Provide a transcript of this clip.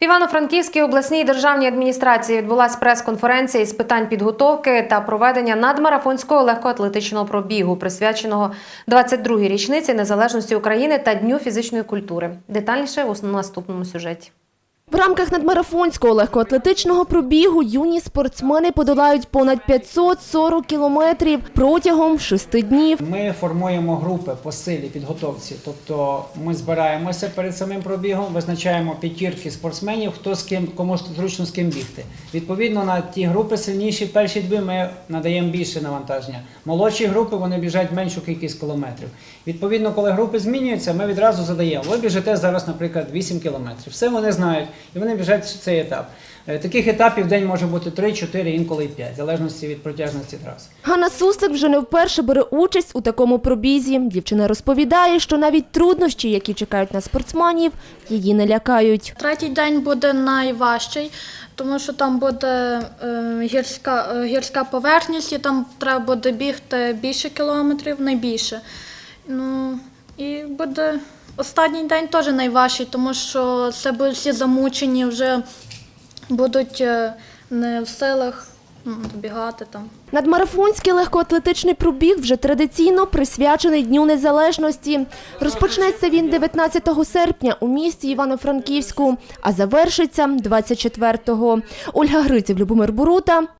В Івано-Франківській обласній державній адміністрації відбулася прес-конференція із питань підготовки та проведення надмарафонського легкоатлетичного пробігу, присвяченого 22-й річниці незалежності України та Дню фізичної культури. Детальніше у наступному сюжеті. В рамках надмарафонського легкоатлетичного пробігу юні спортсмени подолають понад 540 кілометрів протягом шести днів. Ми формуємо групи по силі підготовці. Тобто ми збираємося перед самим пробігом, визначаємо п'ятірки спортсменів, хто з ким кому зручно з ким бігти. Відповідно на ті групи сильніші, перші дві ми надаємо більше навантаження. Молодші групи вони біжать меншу кількість кілометрів. Відповідно, коли групи змінюються, ми відразу задаємо. Ви біжите зараз, наприклад, 8 кілометрів. Все вони знають, і вони біжать цей етап. Е, Таких етапів в день може бути 3, 4, інколи і 5, в залежності від протяжності траси. Ганна Суслик вже не вперше бере участь у такому пробізі. Дівчина розповідає, що навіть труднощі, які чекають на спортсменів, її не лякають. Третій день буде найважчий, тому що там буде е, гірська, е, гірська поверхність, і там треба буде бігти більше кілометрів, найбільше. Ну, і буде останній день теж найважчий, тому що це будуть всі замучені, вже будуть е, не в силах добігати там. Надмарафонський легкоатлетичний пробіг вже традиційно присвячений Дню Незалежності. Розпочнеться він 19 серпня у місті Івано-Франківську, а завершиться 24-го. Ольга Гриців, Любомир Бурута.